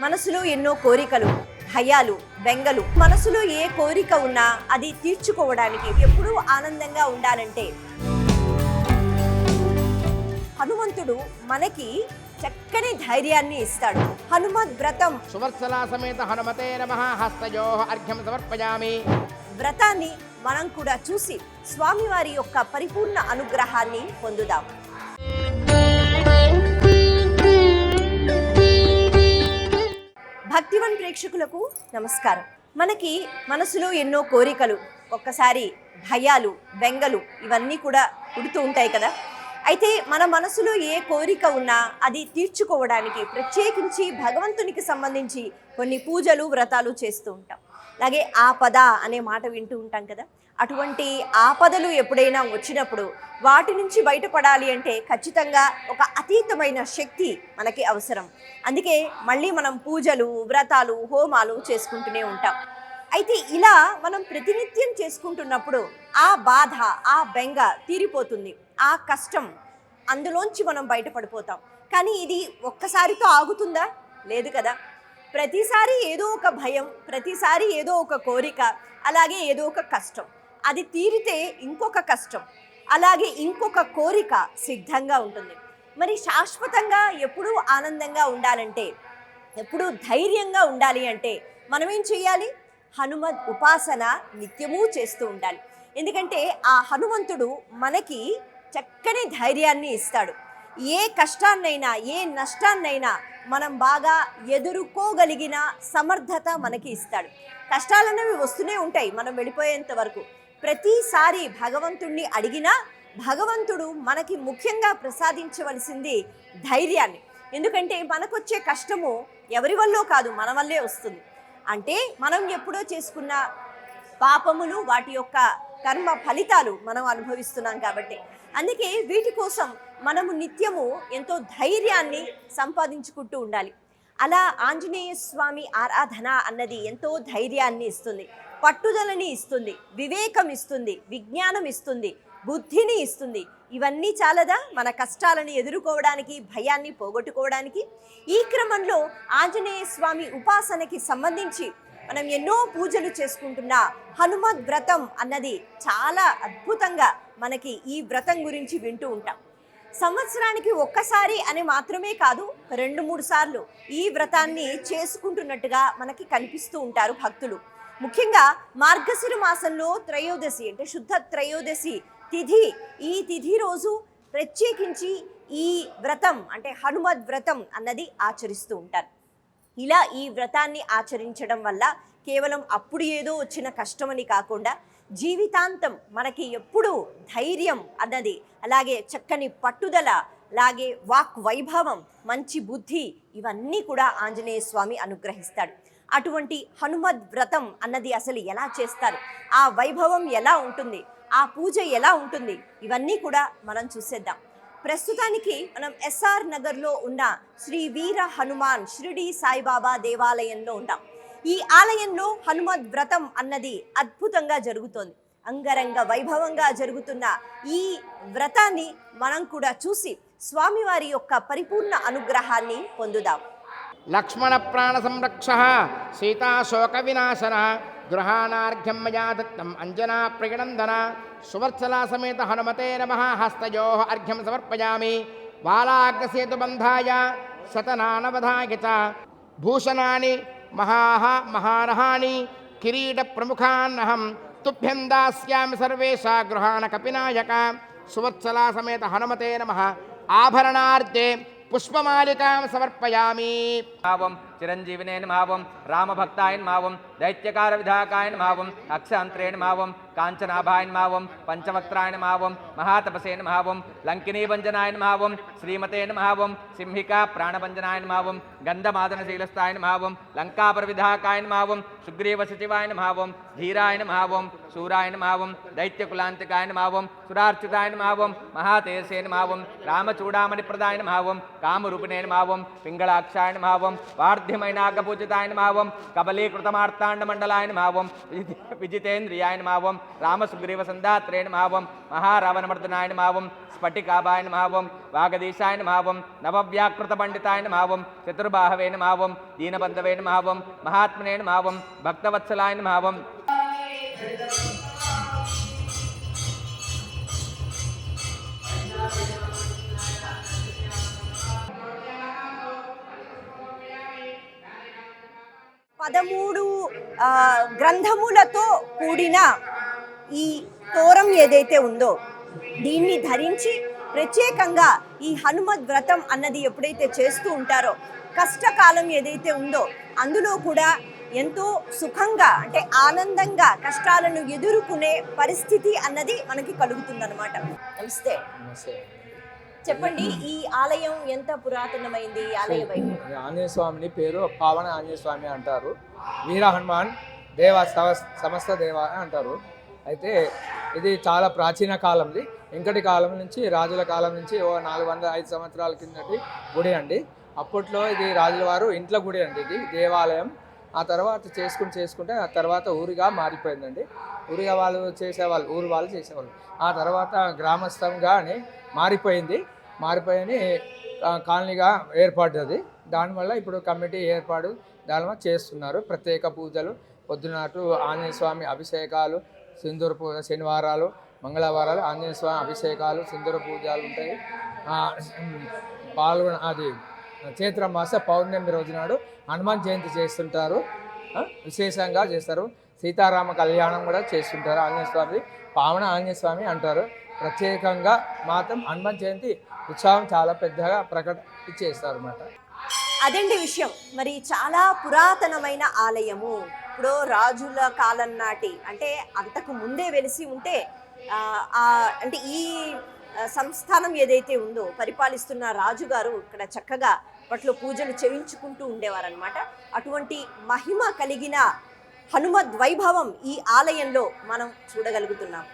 మనసులో ఎన్నో కోరికలు భయాలు బెంగలు. మనసులో ఏ కోరిక ఉన్నా అది తీర్చుకోవడానికి ఎప్పుడూ ఆనందంగా ఉండాలంటే హనుమంతుడు మనకి చక్కని ధైర్యాన్ని ఇస్తాడు. హనుమద్ వ్రతం. సువర్సలా సమేత హనుమతే నమ. హస్తయో అర్ఘ్యం సమర్పయామి. వ్రతాన్ని మనం కూడా చూసి స్వామివారి యొక్క పరిపూర్ణ అనుగ్రహాన్ని పొందుదాం. ప్రేక్షకులకు నమస్కారం. మనకి మనసులో ఎన్నో కోరికలు ఒక్కసారి భయాలు బెంగలు ఇవన్నీ కూడా పుడుతూ ఉంటాయి కదా. అయితే మన మనసులో ఏ కోరిక ఉన్నా అది తీర్చుకోవడానికి ప్రత్యేకించి భగవంతునికి సంబంధించి కొన్ని పూజలు వ్రతాలు చేస్తూ ఉంటాం. అలాగే ఆ పద అనే మాట వింటూ ఉంటాం కదా. అటువంటి ఆపదలు ఎప్పుడైనా వచ్చినప్పుడు వాటి నుంచి బయటపడాలి అంటే ఖచ్చితంగా ఒక అతీతమైన శక్తి మనకి అవసరం. అందుకే మళ్ళీ మనం పూజలు వ్రతాలు హోమాలు చేసుకుంటూనే ఉంటాం. అయితే ఇలా మనం ప్రతినిత్యం చేసుకుంటున్నప్పుడు ఆ బాధ ఆ బెంగ తీరిపోతుంది. ఆ కష్టం అందులోంచి మనం బయటపడిపోతాం. కానీ ఇది ఒక్కసారితో ఆగుతుందా? లేదు కదా. ప్రతిసారి ఏదో ఒక భయం ప్రతిసారి ఏదో ఒక కోరిక అలాగే ఏదో ఒక కష్టం. అది తీరితే ఇంకొక కష్టం. అలాగే ఇంకొక కోరిక సిద్ధంగా ఉంటుంది. మరి శాశ్వతంగా ఎప్పుడూ ఆనందంగా ఉండాలంటే ఎప్పుడూ ధైర్యంగా ఉండాలి అంటే మనం ఏం చేయాలి? హనుమద్ ఉపాసన నిత్యము చేస్తూ ఉండాలి. ఎందుకంటే ఆ హనుమంతుడు మనకి చక్కని ధైర్యాన్ని ఇస్తాడు. ఏ కష్టాన్నైనా ఏ నష్టాన్నైనా మనం బాగా ఎదుర్కోగలిగిన సమర్థత మనకి ఇస్తాడు. కష్టాలనేవి వస్తూనే ఉంటాయి మనం వెళ్ళిపోయేంత వరకు. ప్రతిసారి భగవంతుణ్ణి అడిగినా భగవంతుడు మనకి ముఖ్యంగా ప్రసాదించవలసింది ధైర్యాన్ని. ఎందుకంటే మనకొచ్చే కష్టము ఎవరి వల్లో కాదు మన వల్లే వస్తుంది. అంటే మనం ఎప్పుడో చేసుకున్న పాపములు వాటి యొక్క కర్మ ఫలితాలు మనం అనుభవిస్తున్నాం కాబట్టి. అందుకే వీటి కోసం మనము నిత్యము ఎంతో ధైర్యాన్ని సంపాదించుకుంటూ ఉండాలి. అలా ఆంజనేయ స్వామి ఆరాధన అన్నది ఎంతో ధైర్యాన్ని ఇస్తుంది. పట్టుదలని ఇస్తుంది వివేకం ఇస్తుంది విజ్ఞానం ఇస్తుంది బుద్ధిని ఇస్తుంది. ఇవన్నీ చాలదా? మన కష్టాలను ఎదుర్కోవడానికి భయాన్ని పోగొట్టుకోవడానికి. ఈ క్రమంలో ఆంజనేయ స్వామి ఉపాసనకి సంబంధించి మనం ఎన్నో పూజలు చేసుకుంటున్న హనుమద్ వ్రతం అన్నది చాలా అద్భుతంగా మనకి ఈ వ్రతం గురించి వింటూ ఉంటాం. సంవత్సరానికి ఒక్కసారి అని మాత్రమే కాదు రెండు మూడు సార్లు ఈ వ్రతాన్ని చేసుకుంటున్నట్టుగా మనకి కనిపిస్తూ ఉంటారు భక్తులు. ముఖ్యంగా మార్గశిర మాసంలో త్రయోదశి అంటే శుద్ధ త్రయోదశి తిథి. ఈ తిథి రోజు ప్రత్యేకించి ఈ వ్రతం అంటే హనుమద్ వ్రతం అన్నది ఆచరిస్తూ ఉంటారు. ఇలా ఈ వ్రతాన్ని ఆచరించడం వల్ల కేవలం అప్పుడు ఏదో వచ్చిన కష్టమని కాకుండా జీవితాంతం మనకి ఎప్పుడూ ధైర్యం అన్నది అలాగే చక్కని పట్టుదల అలాగే వాక్ వైభవం మంచి బుద్ధి ఇవన్నీ కూడా ఆంజనేయ స్వామి అనుగ్రహిస్తాడు. అటువంటి హనుమద్ వ్రతం అన్నది అసలు ఎలా చేస్తారు? ఆ వైభవం ఎలా ఉంటుంది? ఆ పూజ ఎలా ఉంటుంది? ఇవన్నీ కూడా మనం చూసేద్దాం. ప్రస్తుతానికి మనం ఎస్ఆర్ నగర్లో ఉన్న శ్రీ వీర హనుమాన్ షిరిడి సాయిబాబా దేవాలయంలో ఉంటాం ఈ ఆలయంలో హనుమద్ వ్రతం అన్నది అద్భుతంగా జరుగుతోంది. అంగరంగ వైభవంగా జరుగుతున్న ఈ వ్రతాన్ని మనం కూడా చూసి స్వామివారి యొక్క పరిపూర్ణ అనుగ్రహాన్ని పొందుదాం. లక్ష్మణ ప్రాణ సంరక్ష సీతాశోక వినాశన గృహానార్ఘ్యం మయా దత్తం అంజనా ప్రియనందన సువర్చలా సమేత హనుమతే నమ హస్తయో అర్ఘ్యం సమర్పయామి బాలాగ్రసేతుబంధాయ శతనానవధాయ చ భూషణాని మహాహ మహారహాని కిరీట ప్రముఖాన్నహం తుభ్యం దాస్యామి సర్వేషా గృహాణ కపినాయక సువత్సలా సమేత హనుమతే నమ ఆభరణార్థే పుష్పమాలికాం సమర్పయామి. భావం చిరంజీవినేన మావం రామభక్తాయన్ మావం దైత్యకార విధాకాయన్ మావం అక్షాంత్రేణ మావం కాంచనాభాయన్ మావం పంచవక్త్రాయణ మావం మహాతపసేన మావం లంకినీభంజనాయన మావం శ్రీమతేన మావం సింహికా ప్రాణభంజనాయన మావం గంధమాదనశీలస్థాయన మావం లంకాపర విధాకాయన మావం సుగ్రీవ సచివాయన మావం ధీరాయన మావం శూరాయన మావం దైత్యకులాంతికాయన మావం సురార్చితాయన మావం మహాతేసేన మావం రామచూడామణి ప్రదాయన మావం కామరూపిణేన మావం పింగళాక్షాయన మావం వార్ధ వార్ధ్యమైనాగపూజితాయన మావం కబలీకృతమార్తాండ మండలాయన మావం విజి- విజితేంద్రియాయన మావం రామసుగ్రీవ సందాత్రేణ మావం మహారావణమర్దనాయన మావం స్ఫటికాభాయన మావం వాగదీశాయన మావం నవవ్యాకృత పండితాయన మావం చతుర్బాహవేన మావం దీనబంధవేన మావం మహాత్మనేన మావం భక్తవత్సలాయన మావం పదమూడు గ్రంథములతో కూడిన ఈ తోరం ఏదైతే ఉందో దీన్ని ధరించి ప్రత్యేకంగా ఈ హనుమద్ వ్రతం అన్నది ఎప్పుడైతే చేస్తూ ఉంటారో కష్టకాలం ఏదైతే ఉందో అందులో కూడా ఎంతో సుఖంగా అంటే ఆనందంగా కష్టాలను ఎదుర్కొనే పరిస్థితి అన్నది మనకి కలుగుతుందన్నమాట. నమస్తే. చెప్పండి ఈ ఆలయం ఎంత పురాతనమైంది? ఆలయ ఆంజనేయ స్వామిని పేరు పావన ఆంజనేయ స్వామి అంటారు. వీర హనుమాన్ దేవ సమస్త దేవ అంటారు. అయితే ఇది చాలా ప్రాచీన కాలంది. వెంకటి కాలం నుంచి రాజుల కాలం నుంచి ఓ నాలుగు వందల ఐదు సంవత్సరాల కిందటి గుడి అండి. అప్పట్లో ఇది రాజుల వారు ఇంట్లో గుడి అండి ఇది. దేవాలయం. ఆ తర్వాత చేసుకుని చేసుకుంటే ఆ తర్వాత ఊరిగా మారిపోయిందండి. ఊరిగా వాళ్ళు చేసేవాళ్ళు ఊరు వాళ్ళు చేసేవాళ్ళు. ఆ తర్వాత గ్రామస్థంగానే మారిపోయింది. మారిపోయి కాలనీగా ఏర్పడ్డది. దానివల్ల ఇప్పుడు కమిటీ ఏర్పాటు దానివల్ల చేస్తున్నారు. ప్రత్యేక పూజలు పొద్దునాటు ఆంజనేయ స్వామి అభిషేకాలు సింధూర పూజ శనివారాలు మంగళవారాలు ఆంజనేయ స్వామి అభిషేకాలు సింధూర పూజలు ఉంటాయి. పాల్గొన అది చైత్ర మాస పౌర్ణమి రోజు నాడు హనుమాన్ జయంతి చేస్తుంటారు. విశేషంగా చేస్తారు. సీతారామ కళ్యాణం కూడా చేస్తుంటారు ఆంజనేయ స్వామి పావన ఆంజనేయ స్వామి అంటారు. ప్రత్యేకంగా మాత్రం హనుమాన్ జయంతి ఉత్సవం చాలా పెద్దగా ప్రకట చేస్తారు అన్నమాట అదండి విషయం. మరి చాలా పురాతనమైన ఆలయము. ఇప్పుడు రాజుల కాలం నాటి అంటే అంతకు ముందే వెలిసి ఉంటే అంటే ఈ సంస్థానం ఏదైతే ఉందో పరిపాలిస్తున్న రాజుగారు ఇక్కడ చక్కగా అప్పట్లో పూజలు చేయించుకుంటూ ఉండేవారనమాట అటువంటి మహిమ కలిగిన హనుమద్వైభవం ఈ ఆలయంలో మనం చూడగలుగుతున్నాం.